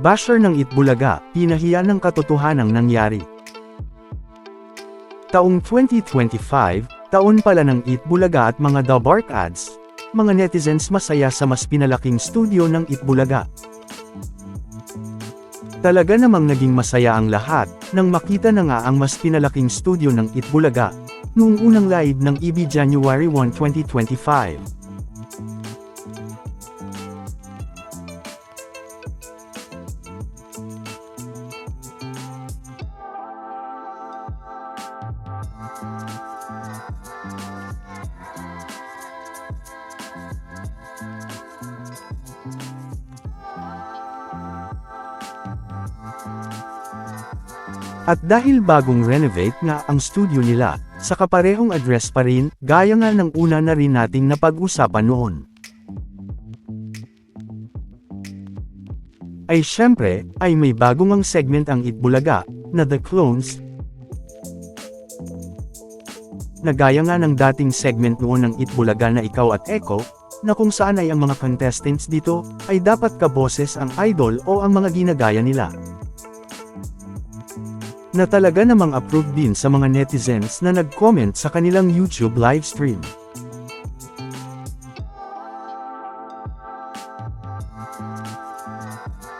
Basher ng Itbulaga, pinahiya ng katotohanang nangyari. Taong 2025, taon pala ng Itbulaga at mga The Bark ads, mga netizens masaya sa mas pinalaking studio ng Itbulaga. Talaga namang naging masaya ang lahat, nang makita na nga ang mas pinalaking studio ng Itbulaga, noong unang live ng EB January 1, 2025. At dahil bagong renovate nga ang studio nila, sa kaparehong address pa rin, gaya nga ng una na rin nating napag-usapan noon. Ay syempre, ay may bagong ang segment ang Itbulaga, na The Clones, na gaya nga ng dating segment noon ng Itbulaga na Ikaw at Echo, na kung saan ay ang mga contestants dito, ay dapat kaboses ang idol o ang mga ginagaya nila na talaga namang approved din sa mga netizens na nag-comment sa kanilang YouTube livestream.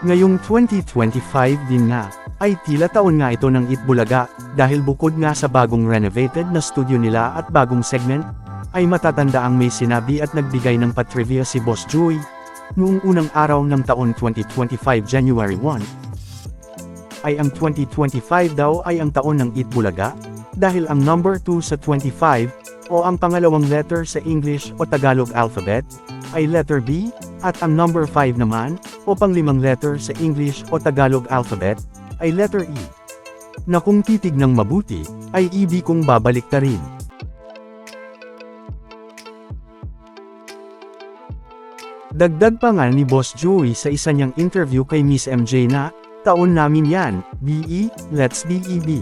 Ngayong 2025 din nga, ay tila taon nga ito ng Itbulaga, dahil bukod nga sa bagong renovated na studio nila at bagong segment, ay matatanda ang may sinabi at nagbigay ng patrivia si Boss Joey, noong unang araw ng taon 2025 January 1, ay ang 2025 daw ay ang taon ng Itbulaga, dahil ang number 2 sa 25, o ang pangalawang letter sa English o Tagalog alphabet, ay letter B, at ang number 5 naman, o panglimang letter sa English o Tagalog alphabet, ay letter E. Na kung titignang mabuti, ay ibig kong babalik ta rin. Dagdag pa nga ni Boss Joey sa isa niyang interview kay Miss MJ na, Taon namin yan, BE, let's E BEB.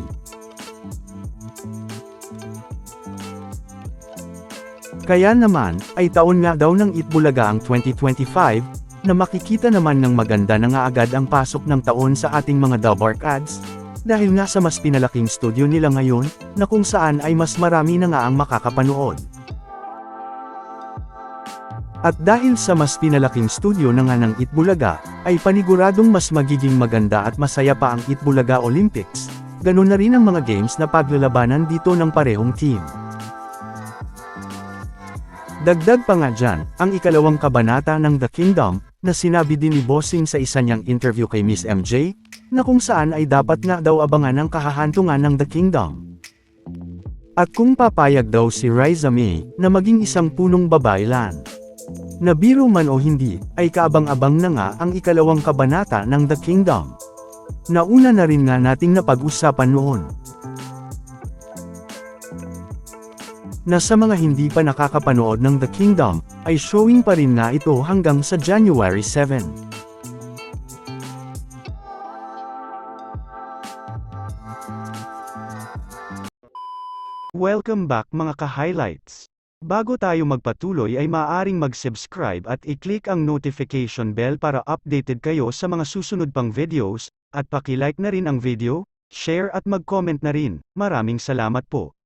Kaya naman, ay taon nga daw ng Itbulaga ang 2025, na makikita naman ng maganda na nga agad ang pasok ng taon sa ating mga Dalbark ads, dahil nga sa mas pinalaking studio nila ngayon, na kung saan ay mas marami na nga ang makakapanood. At dahil sa mas pinalaking studio na nga ng Itbulaga, ay paniguradong mas magiging maganda at masaya pa ang Itbulaga Olympics, ganun na rin ang mga games na paglalabanan dito ng parehong team. Dagdag pa nga dyan, ang ikalawang kabanata ng The Kingdom, na sinabi din ni Bossing sa isa niyang interview kay Miss MJ, na kung saan ay dapat nga daw abangan ang kahahantungan ng The Kingdom. At kung papayag daw si Riza May, na maging isang punong babaylan. Na biro man o hindi, ay kaabang-abang na nga ang ikalawang kabanata ng The Kingdom. Nauna na rin nga nating napag-usapan noon. Na sa mga hindi pa nakakapanood ng The Kingdom, ay showing pa rin na ito hanggang sa January 7. Welcome back mga ka-highlights. Bago tayo magpatuloy ay maaaring mag-subscribe at i-click ang notification bell para updated kayo sa mga susunod pang videos, at paki-like na rin ang video, share at mag-comment na rin. Maraming salamat po.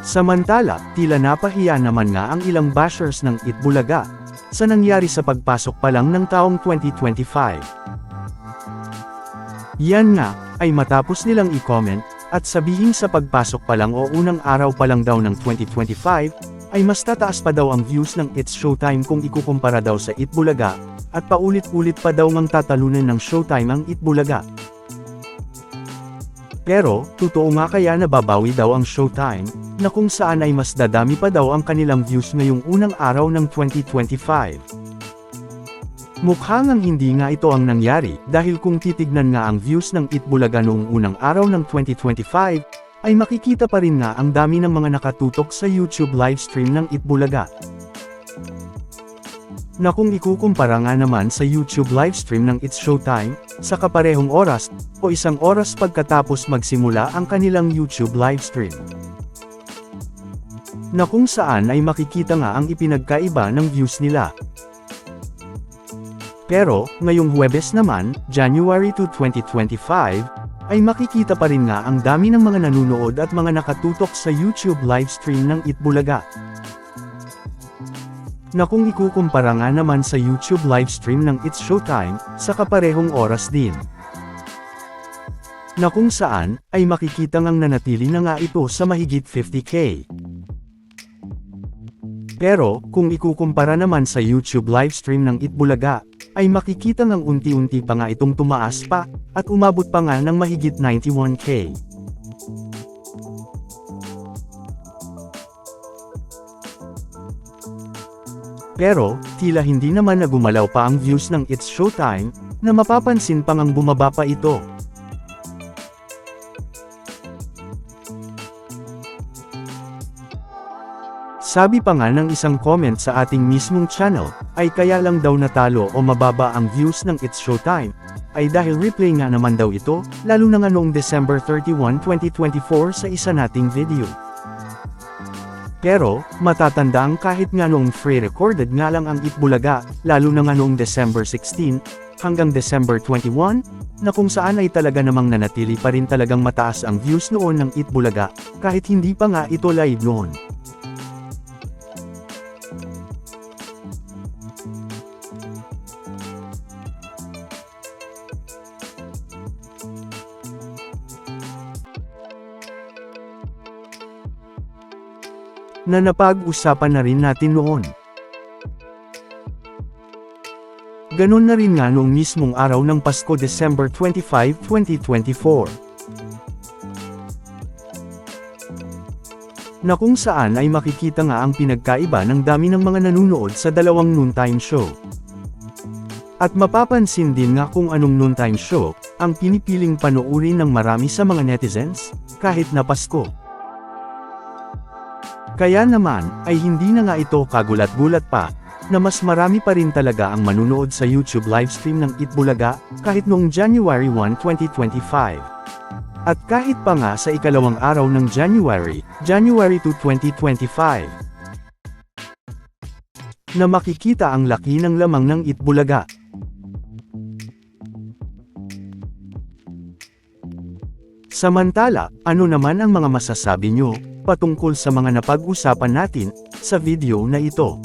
Samantala, tila napahiya naman nga ang ilang bashers ng Itbulaga, sa nangyari sa pagpasok pa lang ng taong 2025. Yan nga, ay matapos nilang i-comment, at sabihin sa pagpasok pa lang o unang araw pa lang daw ng 2025, ay mas tataas pa daw ang views ng It's Showtime kung ikukumpara daw sa Itbulaga, at paulit-ulit pa daw ngang tatalunan ng Showtime ang Itbulaga. Pero, totoo nga kaya nababawi daw ang Showtime, na kung saan ay mas dadami pa daw ang kanilang views ngayong unang araw ng 2025. Mukha ngang hindi nga ito ang nangyari, dahil kung titignan nga ang views ng Itbulaga noong unang araw ng 2025, ay makikita pa rin nga ang dami ng mga nakatutok sa YouTube livestream ng Itbulaga. Na kung ikukumpara nga naman sa YouTube livestream ng It's Showtime, sa kaparehong oras, o isang oras pagkatapos magsimula ang kanilang YouTube livestream. Na kung saan ay makikita nga ang ipinagkaiba ng views nila. Pero, ngayong Huwebes naman, January 2, 2025, ay makikita pa rin nga ang dami ng mga nanunood at mga nakatutok sa YouTube livestream ng Itbulaga. Na kung ikukumpara nga naman sa YouTube livestream ng It's Showtime, sa kaparehong oras din. Na kung saan, ay makikita ngang nanatili na nga ito sa mahigit 50k. Pero, kung ikukumpara naman sa YouTube livestream ng Itbulaga, ay makikita ngang unti-unti pa nga itong tumaas pa, at umabot pa nga ng mahigit 91k. Pero, tila hindi naman nagumalaw pa ang views ng It's Showtime, na mapapansin pang ang bumaba pa ito. Sabi pa nga ng isang comment sa ating mismong channel, ay kaya lang daw natalo o mababa ang views ng It's Showtime, ay dahil replay nga naman daw ito, lalo na nga noong December 31, 2024 sa isa nating video. Pero, matatandang kahit nga noong free-recorded nga lang ang Itbulaga, lalo na nga noong December 16, hanggang December 21, na kung saan ay talaga namang nanatili pa rin talagang mataas ang views noon ng Itbulaga, kahit hindi pa nga ito live noon. Na napag-usapan na rin natin noon. Ganon na rin nga noong mismong araw ng Pasko December 25, 2024. Na kung saan ay makikita nga ang pinagkaiba ng dami ng mga nanunood sa dalawang noontime show. At mapapansin din nga kung anong noontime show, ang pinipiling panoorin ng marami sa mga netizens, kahit na Pasko. Kaya naman, ay hindi na nga ito kagulat-gulat pa, na mas marami pa rin talaga ang manunood sa YouTube livestream ng Itbulaga, kahit noong January 1, 2025. At kahit pa nga sa ikalawang araw ng January, January 2, 2025. Na makikita ang laki ng lamang ng Itbulaga. Samantala, ano naman ang mga masasabi nyo, patungkol sa mga napag-usapan natin, sa video na ito.